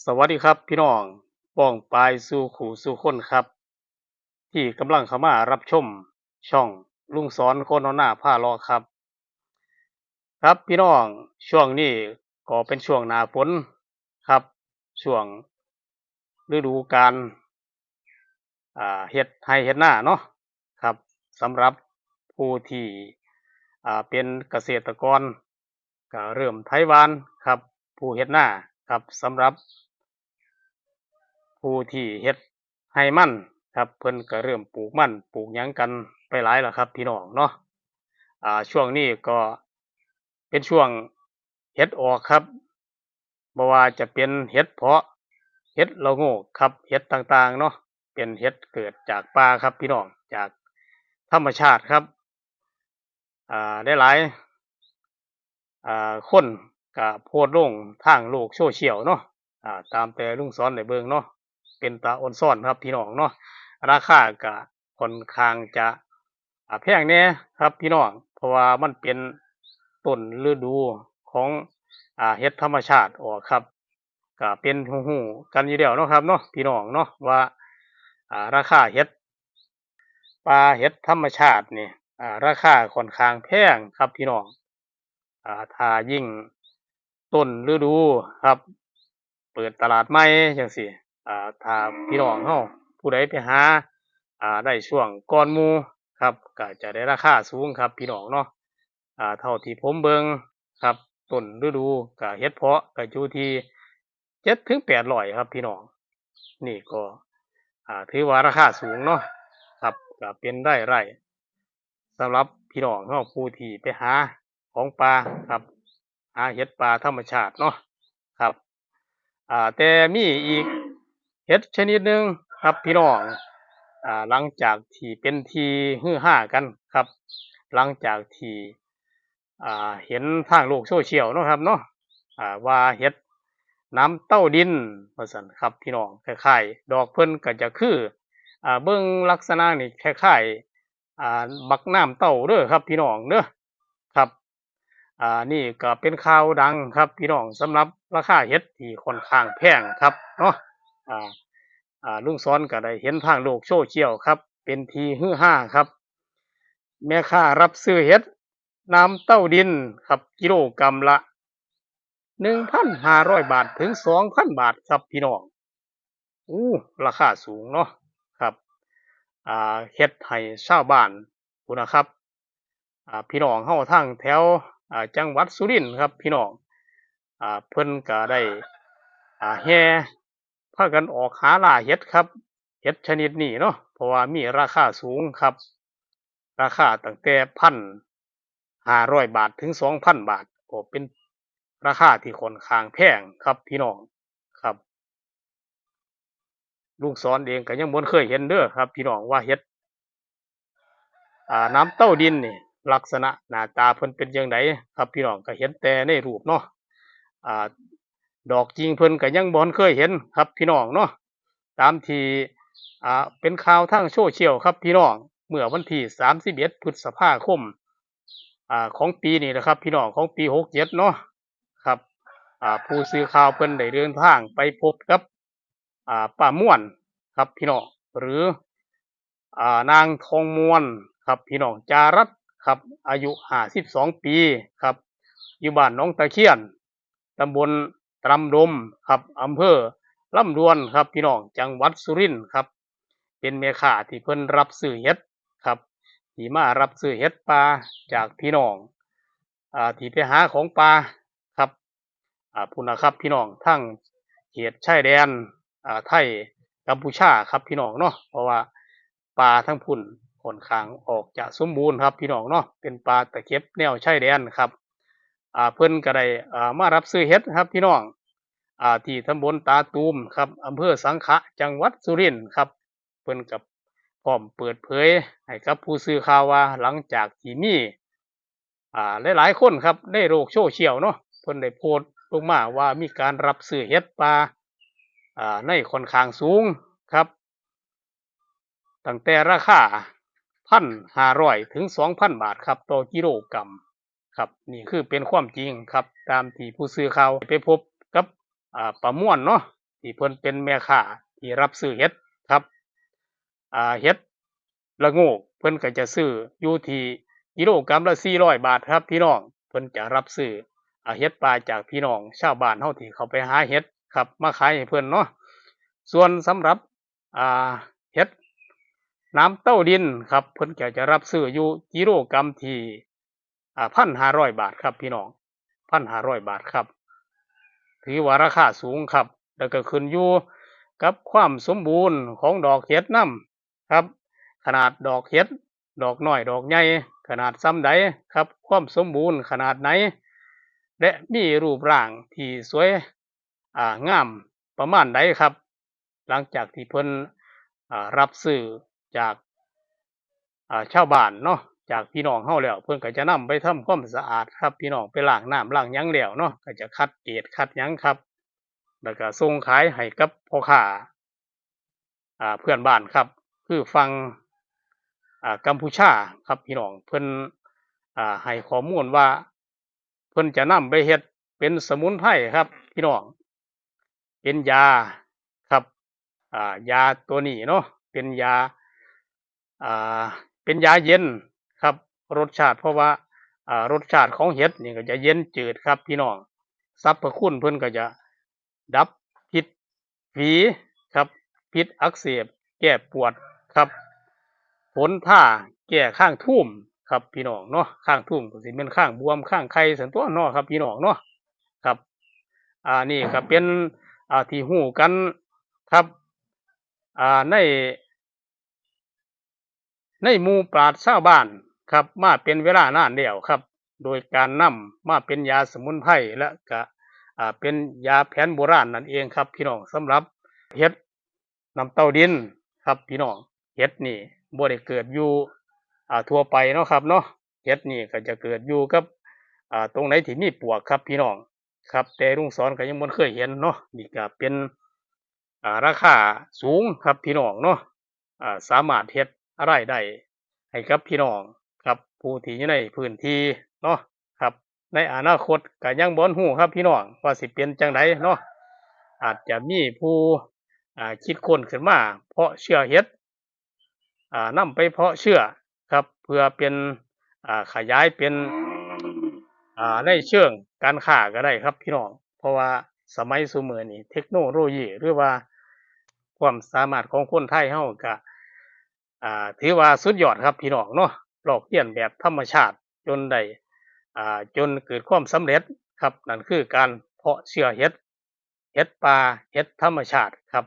สวัสดีครับพี่น้องป้องปลายสู่ขู่สู่คนครับ ที่กำลังเข้ามารับชมช่องลุงสอนคนเอาหน้าผ้ารอครับ ครับพี่น้องช่วงนี้ก็เป็นช่วงหน้าฝนครับ ช่วงฤดูกาลเฮ็ดไร่เฮ็ดหน้าเนาะครับสำหรับผู้ที่เป็นเกษตรกรก็เริ่มไถวานครับ ผู้เฮ็ดหน้า ครับสำหรับผู้ที่เฮ็ดไร่มันครับเพิ่นก็เริ่มปลูกมั่นปลูกหยังกันไปหลายแล้วครับ พี่น้องเนาะอ่าช่วงนี้ก็เป็นช่วงเห็ดออกครับบ่ว่าจะเป็นเห็ดเพาะเห็ดละโงกครับเห็ดต่างๆเนาะเป็นเห็ดเกิดจากป่าครับพี่น้องจากธรรมชาติครับอ่าได้หลายอ่าคน ก็โพสต์ลงทางโลกโซเชียลเนาะอ่าตามแต่ลุงสอนได้เบิงเนาะเป็นตาอ่อนซ่อนครับพี่น้องเนาะราคาก็ค่อนข้างจะแพงแหน่ครับพี่น้องเพราะว่ามันเป็นต้นฤดูของอ่าเห็ดธรรมชาติออกครับก็เป็นฮู้ๆกันอยู่แล้วเนาะครับเนาะพี่น้องเนาะว่าอ่าราคาเห็ดปลาเห็ดธรรมชาตินี่อ่าราคาค่อนข้างแพงครับพี่น้องอ่าถ้ายิ่ง ต้นฤดูครับ เปิดตลาดใหม่จังซี่อ่าถ้าพี่น้องเฮาผู้ใดไปหา อ่าได้ช่วงก่อนหมู่ครับก็จะได้ราคาสูงครับ พี่น้องเนาะอ่าเท่าที่ผมเบิงครับต้นฤดูก็เฮ็ดเพาะก็อยู่ที่7ถึง800ครับ พี่น้อง นี่ก็อ่าถือว่าราคาสูงเนาะครับก็เป็นได้ไร่สำหรับพี่น้องเฮาผู้ที่ไปหาของป่าครับ หาเห็ดป่าธรรมชาติเนาะครับอ่าแต่มีอีกเห็ดชนิดหนึ่งครับพี่น้องอ่าหลังจากที่เป็นที่ฮือฮากันครับ หลังจากที่อ่าเห็นทางโลกโซเชียลเนาะครับเนาะอ่าว่าเห็ดน้ำเต้าดินว่าซั่นครับพี่น้องคล้ายๆดอกเพิ่นก็จะคืออ่าเบิ่งลักษณะนี่คล้ายๆอ่าบักน้ำเต้าเด้อครับพี่น้องเด้อครับ อ่านี่ก็เป็นข่าวดังครับ พี่น้องสำหรับราคาเห็ดที่ค่อนข้างแพงครับเนาะอ่าอ่าลุงซ้อนก็ได้เห็นทางโลกโซเชียลครับ เป็นทีฮือฮาครับ แม่ค้ารับซื้อเห็ดน้ำเต้าดินครับกิโลกรัมละหนึ่งพันห้าร้อยบาทถึงสองพันบาทครับพี่น้องอู้ราคาสูงเนาะครับอ่าเฮ็ดให้ชาวบ้านพู้นะครับอ่าพี่น้องเฮาทางแถว จังหวัดสุรินทร์ครับพี่น้องอเพิ่นก็ได้แห่พากันออกหาล่าเห็ดครับเห็ดชนิดนี้เนาะเพราะว่ามีราคาสูงครับ ราคาตั้งแต่พันห้าร้อยบาทถึงสองพันบาทก็เป็นราคาที่ค่อนข้างแพงครับพี่น้องครับลุงสอนเองก็ยังบ่เคยเห็นเด้อครับ พี่น้องว่าเห็ดน้ำเต้าดินนี่ ลักษณะหน้าตาเพิ่นเป็นจังไดครับพี่น้องก็เห็นแต่ในรูปเนาะอ่าดอกจริงเพิ่นก็ยังบ่เคยเห็นครับพี่น้องเนาะตามที่อ่าเป็นข่าวทางโซเชียลครับพี่น้องเมื่อวันที่31พฤษภาคมอ่าของปีนี้นะครับ พี่น้องของปี67เอ็ดเนาะครับอ่าผู้สื่อข่าวเพิ่นได้เดินทางไปพบกับอ่าป้าม่วนครับพี่น้องหรืออ่านางทองมวนครับพี่น้องจารัต ครับ อายุห้าสิบสองปีครับ อยู่บ้านน้องตะเคียนตำบลตรำดมครับอำเภอลำดวนครับพี่น้องจังหวัดสุรินทร์ครับ เป็นแม่ค้าที่เพิ่นรับซื้อเห็ดครับที่มารับซื้อเห็ดปลาจากพี่น้องอ่าที่ไปหาของปลาครับอ่าพุ่นนะครับพี่น้องทั้งเขตชายแดนอ่าไทยกัมพูชาครับพี่น้องเนาะเพราะว่าปลาทั้งพุ่น ค่อนข้างออกจะสมบูรณ์ครับพี่น้องเนาะเป็นปลาตะเข็บแนวชายแดนครับอ่าเพิ่นก็ได้อ่ามารับซื้อเห็ดครับพี่น้องอ่าที่ตำบลตาตูมครับอำเภอสังขะจังหวัดสุรินทร์ครับเพิ่นกับพร้อมเปิดเผยให้กับผู้สื่อข่าวว่าหลังจากที่มีอ่าหลายๆคนครับในโลกโซเชียลเนาะเพิ่นได้โพสต์ลงมาว่ามีการรับซื้อเห็ดปลาอ่าในค่อนข้างสูงครับตั้งแต่ราคา พันห้าร้อยถึงสองพันบาทครับต่อกิโลกรัมครับนี่คือเป็นความจริงครับ ตามที่ผู้สื่อข่าวไปพบกับอ่าประมวลเนาะที่เพิ่นเป็นแม่ค้าที่รับซื้อเฮ็ดครับอ่าเฮ็ดละโงกเพิ่นก็จะซื้ออยู่ที่กิโลกรัมละ400บาทครับพี่น้องเพิ่นจะรับซื้อเฮ็ดปลาจากพี่น้องชาวบ้านเฮาที่เขาไปหาเฮ็ดครับมาขายให้เพิ่นเนาะส่วนสำหรับอ่า น้ำเต้าดินครับเพิ่นแกจะรับซื้ออยู่กิโลกรัมที่อ่า1,500บาทครับพี่น้อง1,500บาทครับ ถือว่าราคาสูงครับ แล้วก็ขึ้นอยู่กับความสมบูรณ์ของดอกเห็ดนํครับ ขนาดดอกเห็ดดอกน้อยดอกใหญ่ขนาดซ้ำใดครับ ความสมบูรณ์ขนาดไหน และมีรูปร่างที่สวยอ่างามประมาณใดครับ หลังจากที่เพิ่นอ่ารับซื้อ จากอ่าชาวบ้านเนาะจากพี่น้องเฮาแล้วเพิ่นก็จะนำไปทำความสะอาดครับพี่น้องไปล้างน้ำล้างหยังแล้วเนาะก็จะคัดเกรดคัดหยังครับ แล้วก็ส่งขายให้กับพ่อค้าอ่าเพื่อนบ้านครับ คือฟังอ่ากัมพูชาครับพี่น้องเพิ่นอ่าให้ข้อมูลว่า เพิ่นจะนำไปเฮ็ดเป็นสมุนไพรครับ พี่น้องเป็นยาครับอ่ายาตัวนี้เนาะเป็นยา อ่าเป็นยาเย็นครับรสชาติเพราะว่าอ่ารสชาติของเห็ดนี่ก็จะเย็นจืดครับพี่น้องสรรพคุณเพิ่อนก็จะดับพิษฝีครับพิษอักเสบแก้ปวดครับผลท่าแก้ข้างทุ่มครับพี่น้องเนาะข้างทุ่มก็สิเป็นข้างบวมข้างไข้สันตัวเนาะครับพี่น้องเนาะครับอ่านี่ก็เป็นอ่าที่หูกันครับอ่าใน ในหมู่ปราชญ์ชาวบ้านครับมาเป็นเวลานานแล้วครับ โดยการนำมาเป็นยาสมุนไพรและก็เป็นยาแผนโบราณนั่นเองครับ พี่น้องสำหรับเห็ดน้ำเต้าดินครับ พี่น้องเห็ดนี่บ่ได้เกิดอยู่ทั่วไปเนาะครับเนาะเห็ดนี่ก็จะเกิดอยู่กับตรงไหนที่มีปวกครับ พี่น้องครับ แต่ลุงสอนก็ยังบ่เคยเห็นเนาะนี่ก็เป็นราคาสูงครับพี่น้องเนาะสามารถเฮ็ด รายได้ให้กับพี่น้องครับผู้ที่อยู่ในพื้นที่เนาะครับ ในอนาคตก็ยังบ่ฮู้ครับพี่น้องว่าสิเป็นจังไดเนาะอาจจะมีผู้อ่าคิดค้นขึ้นมา เพาะเชื้อเห็ดอ่านำไปเพาะเชื้อครับเพื่อเป็นอ่าขยายเป็นอ่าในเชิงการค้าก็ได้ครับพี่น้อง เพราะว่าสมัยซุมื้อนี้เทคโนโลยีหรือว่าความสามารถของคนไทยเฮาก็ อ่าถือว่าสุดยอดครับพี่น้องเนาะลอกเลียนแบบธรรมชาติจนได้อ่าจนเกิดความสำเร็จครับนั่นคือการเพาะเชื้อเห็ดเห็ดป่าเห็ดธรรมชาติครับ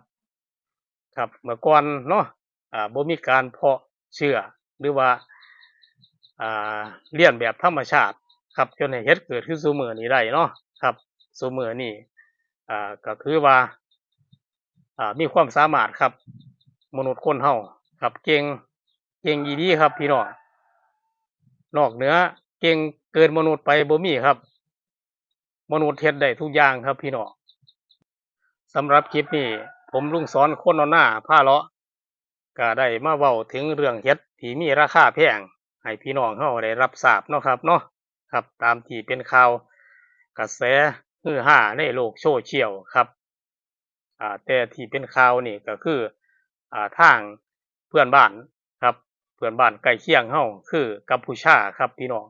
ครับเมื่อก่อนเนาะอ่าบ่มีการเพาะเชื้อหรือว่าอ่าเลี้ยนแบบธรรมชาติครับจนให้เห็ดเกิดขึ้นสูมือนี้ได้เนาะครับสูมือนี้อ่าก็คือว่าอ่ามีความสามารถครับ มนุษย์คนเฮา ครับเก่งเก่งอีหลีครับ พี่น้องนอกเหนือเก่งเกินมนุษย์ไปบ่มีครับ มนุษย์เฮ็ดได้ทุกอย่างครับ พี่น้องสำหรับคลิปนี้ผมลุงสอนคนเอาหน้าผ้าเลาะก็ได้มาเว้าถึงเรื่องเฮ็ดที่มีราคาแพงให้พี่น้องเฮาได้รับทราบเนาะครับเนาะครับ ตามที่เป็นข่าวกระแสฮือฮาในโลกโซเชียลครับอ่าแต่ที่เป็นข่าวนี่ก็คืออ่าทาง พื่อนบ้านครับ เพื่อนบ้านใกล้เคียงเฮาคือกัมพูชาครับพี่น้อง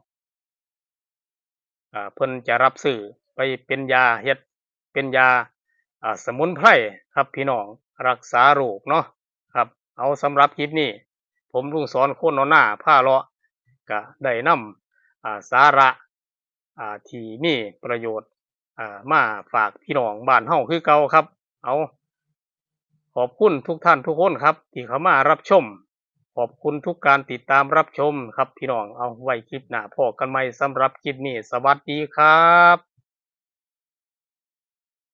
อ่าเพิ่นจะรับซื้อไปเป็นยาเฮ็ดเป็นยาอ่าสมุนไพรครับพี่น้องรักษาโรคเนาะครับ เอาสำหรับคลิปนี้ ผมลุงสอนโคนเอาหน้าผ้าเลาะก็ได้นำอ่าสาระอ่าที่มีประโยชน์อ่ามาฝากพี่น้องบ้านเฮาคือเก่าครับ เอา ขอบคุณทุกท่านทุกคนครับ ที่เข้ามารับชม ขอบคุณทุกการติดตามรับชมครับพี่น้องเอาไว้คลิปหน้าพอกันใหม่สำหรับคลิปนี้ สวัสดีครับ